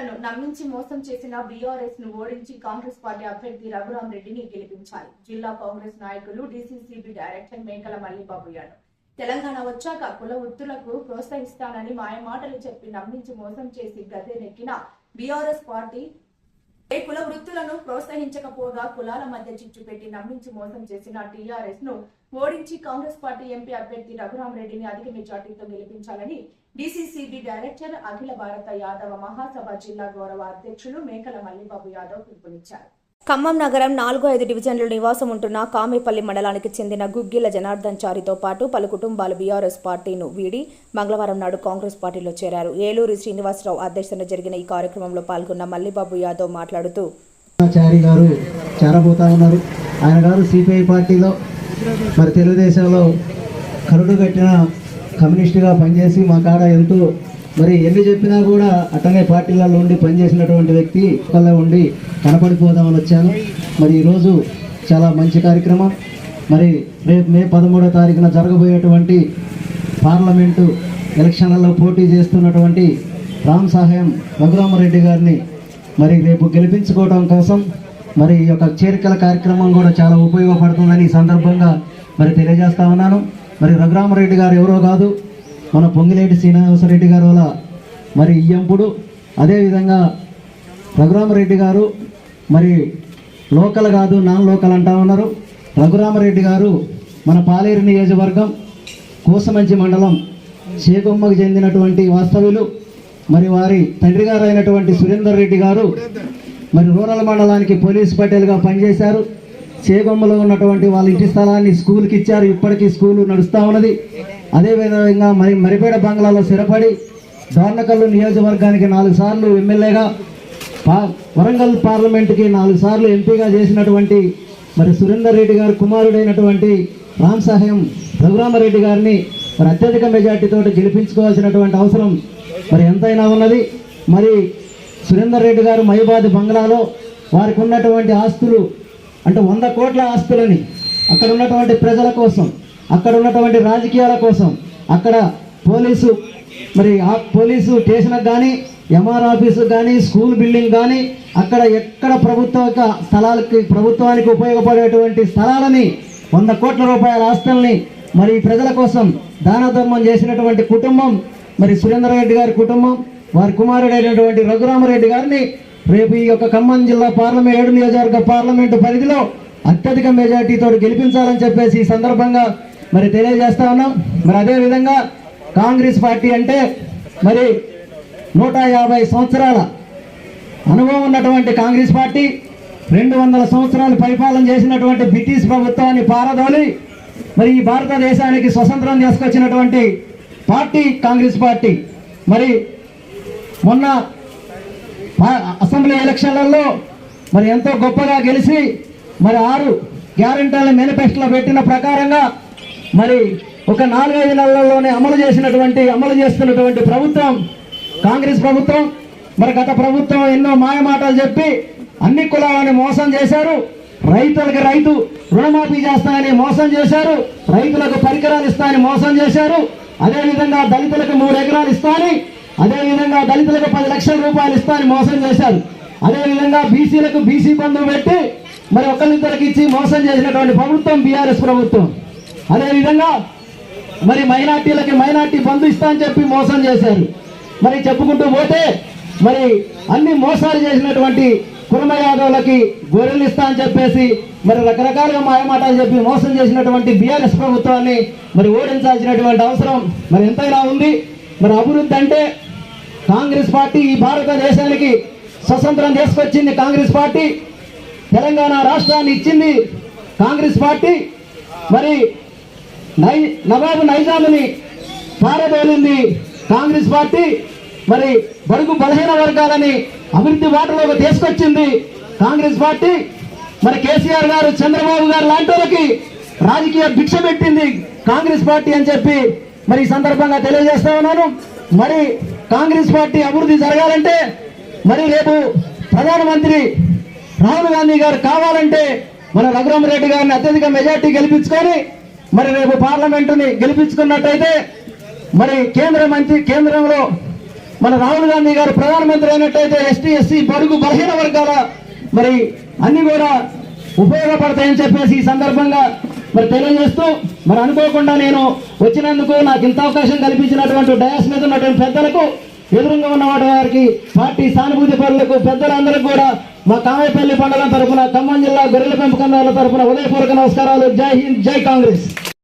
ప్రజలను నమ్మించి మోసం చేసిన బీఆర్ఎస్ను ఓడించి కాంగ్రెస్ పార్టీ అభ్యర్థి రఘురాం రెడ్డిని గెలిపించాలి. జిల్లా కాంగ్రెస్ నాయకులు డీసీసీబీ డైరెక్టర్ మేకల మల్లిబాబు యాదవ్. తెలంగాణ వచ్చాక కుల వృత్తులకు ప్రోత్సహిస్తానని మాయమాటలు చెప్పి నమ్మించి మోసం చేసి గద్దెనెక్కిన బీఆర్ఎస్ పార్టీ ఏ కుల వృత్తులను ప్రోత్సహించకపోగా కులాల మధ్య చిచ్చు పెట్టి నమ్మించి మోసం చేసిన టీఆర్ఎస్ను ఓడించి కాంగ్రెస్ పార్టీ ఎంపీ అభ్యర్థి రఘురాం రెడ్డిని అధిక మెజార్టీతో గెలిపించాలని డీసీసీబీ డైరెక్టర్ అఖిల భారత యాదవ మహాసభ జిల్లా గౌరవ అధ్యక్షులు మేకల మల్లిబాబు యాదవ్ పిలుపునిచ్చారు. ఖమ్మం నగరం నాలుగో ఐదు డివిజన్లు నివాసం ఉంటున్న కామేపల్లి మండలానికి చెందిన గుగ్గిల జనార్దన్ చారితో పాటు పలు కుటుంబాలు బీఆర్ఎస్ పార్టీను వీడి మంగళవారం నాడు కాంగ్రెస్ పార్టీలో చేరారు. ఏలూరు శ్రీనివాసరావు అధ్యక్షతన జరిగిన ఈ కార్యక్రమంలో పాల్గొన్న మల్లిబాబు యాదవ్ మాట్లాడుతూ చారి గారు చేరబోతా ఉన్నారు. ఆయన గారు సిపిఐ పార్టీలో మరి తెలుగుదేశంలో కరుడు కట్టిన కమ్యూనిస్టుగా పనిచేసి మా కాడ ఎంతో మరి ఎన్ని చెప్పినా కూడా అట్టనే పార్టీలలో ఉండి పనిచేసినటువంటి వ్యక్తి ఒక్కళ్ళే ఉండి కనపడిపోదామని వచ్చాను. మరి ఈరోజు చాలా మంచి కార్యక్రమం. మరి రేపు మే పదమూడో తారీఖున జరగబోయేటువంటి పార్లమెంటు ఎలక్షన్లలో పోటీ చేస్తున్నటువంటి రామ్ సహాయం రఘురామరెడ్డి గారిని మరి రేపు గెలిపించుకోవడం కోసం మరి ఈ యొక్క చేరికల కార్యక్రమం కూడా చాలా ఉపయోగపడుతుందని ఈ సందర్భంగా మరి తెలియజేస్తా ఉన్నాను. మరి రఘురామరెడ్డి గారు ఎవరో కాదు మన పొంగిలేటి శ్రీనివాసరెడ్డి గారు వల్ల మరి ఇయ్యంపుడు అదేవిధంగా రఘురామరెడ్డి గారు మరి లోకల్ కాదు నాన్ లోకల్ అంటా ఉన్నారు. రఘురామరెడ్డి గారు మన పాలేరు నియోజకవర్గం కోసమంచి మండలం చేకొమ్మకు చెందినటువంటి వాస్తవ్యులు మరి వారి తండ్రి గారు అయినటువంటి సురేందర్ రెడ్డి గారు మరి రూరల్ మండలానికి పోలీస్ పటేల్గా పనిచేశారు. చేగొమ్మలో ఉన్నటువంటి వాళ్ళ ఇంటి స్థలాన్ని స్కూల్కి ఇచ్చారు. ఇప్పటికీ స్కూలు నడుస్తూ ఉన్నది. అదేవిధంగా మరి మరిపేడ బంగ్లాలో స్థిరపడి దోర్నకల్లు నియోజకవర్గానికి నాలుగు సార్లు ఎమ్మెల్యేగా పా వరంగల్ పార్లమెంటుకి నాలుగు సార్లు ఎంపీగా చేసినటువంటి మరి సురేందర్ రెడ్డి గారు కుమారుడైనటువంటి రామ్ సహాయం రఘురామరెడ్డి గారిని మరి అత్యధిక మెజార్టీతో గెలిపించుకోవాల్సినటువంటి అవసరం మరి ఎంతైనా ఉన్నది. మరి సురేందర్ రెడ్డి గారు మైబాద్ బంగ్లాలో వారికి ఉన్నటువంటి ఆస్తులు అంటే వంద కోట్ల ఆస్తులని అక్కడ ఉన్నటువంటి ప్రజల కోసం అక్కడ ఉన్నటువంటి రాజకీయాల కోసం అక్కడ పోలీసు మరి ఆ పోలీసు స్టేషన్కి కానీ ఎంఆర్ ఆఫీసు కానీ స్కూల్ బిల్డింగ్ కానీ అక్కడ ఎక్కడ ప్రభుత్వ స్థలాలకి ప్రభుత్వానికి ఉపయోగపడేటువంటి స్థలాలని వంద కోట్ల రూపాయల ఆస్తుల్ని మరి ప్రజల కోసం దాన ధర్మం చేసినటువంటి కుటుంబం మరి సురేందర్ రెడ్డి గారి కుటుంబం వారి కుమారుడైనటువంటి రఘురామరెడ్డి గారిని రేపు ఈ యొక్క ఖమ్మం జిల్లా పార్లమెంట్ ఏడు నియోజకవర్గ పార్లమెంటు పరిధిలో అత్యధిక మెజార్టీతో గెలిపించాలని చెప్పేసి ఈ సందర్భంగా మరి తెలియజేస్తా ఉన్నాం. మరి అదే విధంగా కాంగ్రెస్ పార్టీ అంటే మరి నూట యాభై సంవత్సరాల అనుభవం ఉన్నటువంటి కాంగ్రెస్ పార్టీ రెండు వందల సంవత్సరాలు పరిపాలన చేసినటువంటి బ్రిటిష్ ప్రభుత్వాన్ని పారదోలి మరి ఈ భారతదేశానికి స్వతంత్రం తీసుకొచ్చినటువంటి పార్టీ కాంగ్రెస్ పార్టీ. మరి మొన్న అసెంబ్లీ ఎలక్షన్లలో మరి ఎంతో గొప్పగా గెలిచి మరి ఆరు గ్యారంటీల మేనిఫెస్టోలో పెట్టిన ప్రకారంగా మరి ఒక నాలుగైదు నెలల్లోనే అమలు చేసినటువంటి అమలు చేస్తున్నటువంటి ప్రభుత్వం కాంగ్రెస్ ప్రభుత్వం మరి గత ప్రభుత్వం ఎన్నో మాయమాటలు చెప్పి అన్ని కులాలని మోసం చేశారు. రైతులకు రైతు రుణమాఫీ చేస్తానని మోసం చేశారు. రైతులకు పరికరాలు ఇస్తానని మోసం చేశారు. అదేవిధంగా దళితులకు మూడు ఎకరాలు ఇస్తానని అదేవిధంగా దళితులకు పది లక్షల రూపాయలు ఇస్తామని మోసం చేశారు. అదేవిధంగా బీసీలకు బీసీ బంధువు పెట్టి మరి ఒకరిద్దరికి ఇచ్చి మోసం చేసినటువంటి ప్రభుత్వం బీఆర్ఎస్ ప్రభుత్వం. అదేవిధంగా మరి మైనార్టీలకి మైనార్టీ బంధు ఇస్తా అని చెప్పి మోసం చేశారు. మరి చెప్పుకుంటూ పోతే మరి అన్ని మోసాలు చేసినటువంటి కుర్మ యాదవులకి గొర్రెలు ఇస్తా అని చెప్పేసి మరి రకరకాలుగా మాయమాటలు చెప్పి మోసం చేసినటువంటి బీఆర్ఎస్ ప్రభుత్వాన్ని మరి ఓడించాల్సినటువంటి అవసరం మరి ఎంతైనా ఉంది. మరి అభివృద్ధి అంటే కాంగ్రెస్ పార్టీ ఈ భారతదేశానికి స్వతంత్రం తీసుకొచ్చింది కాంగ్రెస్ పార్టీ. తెలంగాణ రాష్ట్రాన్ని ఇచ్చింది కాంగ్రెస్ పార్టీ. మరి నై నవాబు నైజాముని పారదోలింది కాంగ్రెస్ పార్టీ. మరి బడుగు బలహీన వర్గాలని అభివృద్ధి బాటలోకి తీసుకొచ్చింది కాంగ్రెస్ పార్టీ. మరి కేసీఆర్ గారు చంద్రబాబు గారు లాంటి వాళ్ళకి రాజకీయ భిక్ష పెట్టింది కాంగ్రెస్ పార్టీ అని చెప్పి మరి ఈ సందర్భంగా తెలియజేస్తా ఉన్నాను. మరి కాంగ్రెస్ పార్టీ అభివృద్ధి జరగాలంటే మరి రేపు ప్రధానమంత్రి రాహుల్ గాంధీ గారు కావాలంటే మన రఘురామరెడ్డి గారిని అత్యధిక మెజార్టీ గెలిపించుకొని మరి రేపు పార్లమెంటుని గెలిపించుకున్నట్టయితే మరి కేంద్ర మంత్రి కేంద్రంలో మన రాహుల్ గాంధీ గారు ప్రధానమంత్రి అయినట్టయితే ఎస్టీ ఎస్సీ బడుగు బలహీన వర్గాల మరి అన్ని కూడా ఉపయోగపడతాయని చెప్పేసి ఈ సందర్భంగా మరి తెలియజేస్తూ మరి అనుకోకుండా నేను వచ్చినందుకు నాకు ఇంత అవకాశం కల్పించినటువంటి డయాస్ మీద ఉన్నటువంటి పెద్దలకు ఎదురుగా ఉన్నవాటి వారికి పార్టీ సానుభూతి పరులకు పెద్దలందరికీ కూడా మా కామేపల్లి మండలం తరపున ఖమ్మం జిల్లా గొర్రెల పెంపకందారుల తరపున ఉదయపూర్వక నమస్కారాలు. జై హింద్ జై కాంగ్రెస్.